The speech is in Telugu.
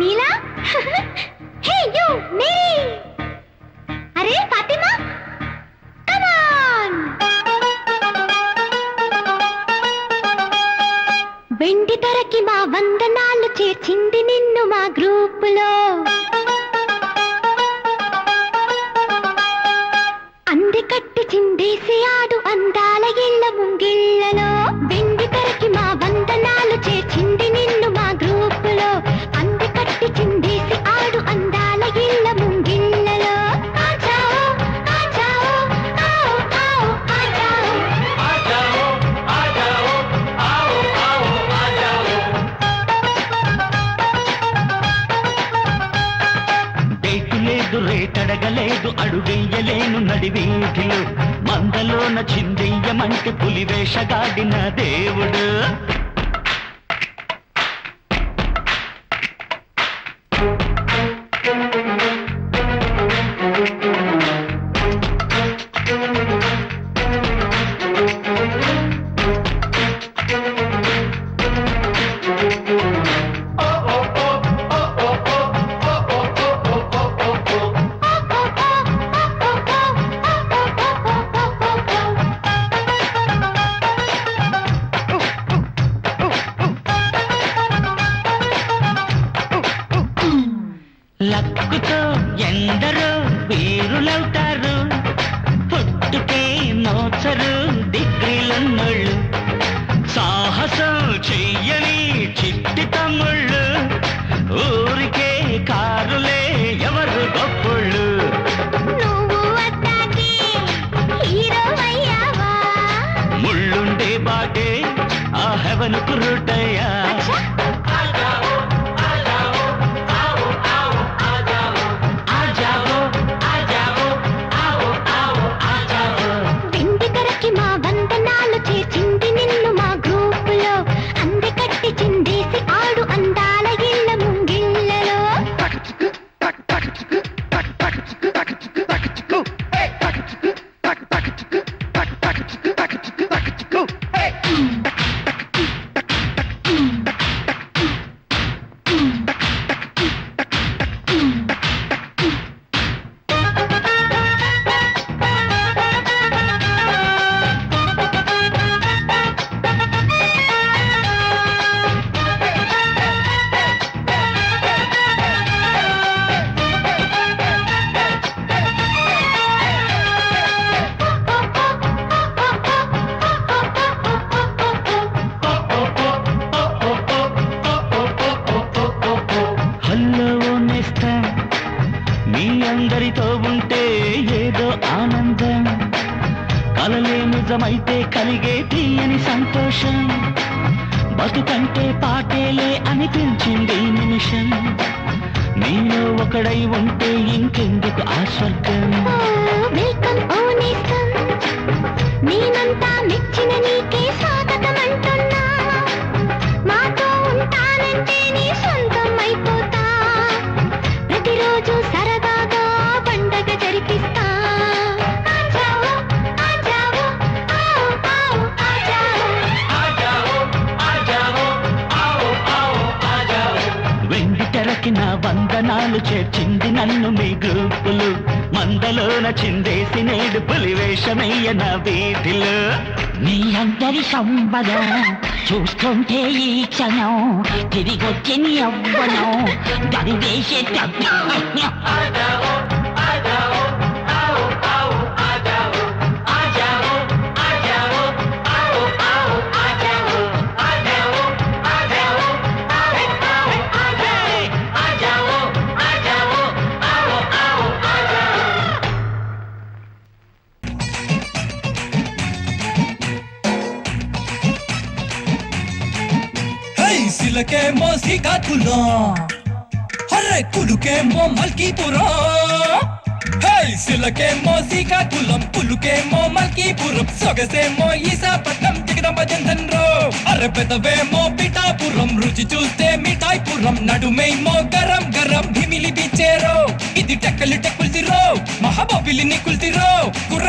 Neela hey you Mary! అరే ఫాతిమా! కమ్ ఆన్ వెండి తెరకి మా వందనాలు చేర్చింది నిన్ను మా గ్రూపులో. అంది కట్టి చిందేసి ఆడు అంద రేటడగలేదు అడుగెయ్యలేను నడివీధిలో మందలోన చిందెయ్యమంటే పులి వేషగాడిన దేవుడు. ఆ హెవెన్ అందరితో ఉంటే ఏదో ఆనందం. కలలే నిజమైతే కలిగే తీయని సంతోషం. బతుకంటే పాటేలే అనిపించింది ఈ నిమిషం. నేను ఒకడై ఉంటే ఇంకెందుకు ఆ స్వర్గం? వెండి వందనాలు చేర్చింది నన్ను మీ గ్రూపులు. మందలోన చిందేసి నేడు పులివేషమయ్య నా వీధిలో. మీ అందరి సంబరం చూస్తుంటే ఈ క్షణం తిరిగొచ్చి నీ అవ్వనం గడివేసే హై సిలకేమో శ్రీకాకుళం హర్రే కులుకేమో మల్కీపురం హై సిలకేమో శ్రీకాకుళం పులుకేమో మల్కీపురం సొగసేమో ఈశాపట్నం జగదంబ జంధన్ రో అర్రె పెదవేమో పిఠాపురం రుచి చూస్తే మిఠాయిపురం నడుమేమో గరం గరం భిమిలి బిచ్చేరో ఇది టెక్కలు టెక్కులు తిరో మహాబాబిలిని కుల్తిరో కుర్ర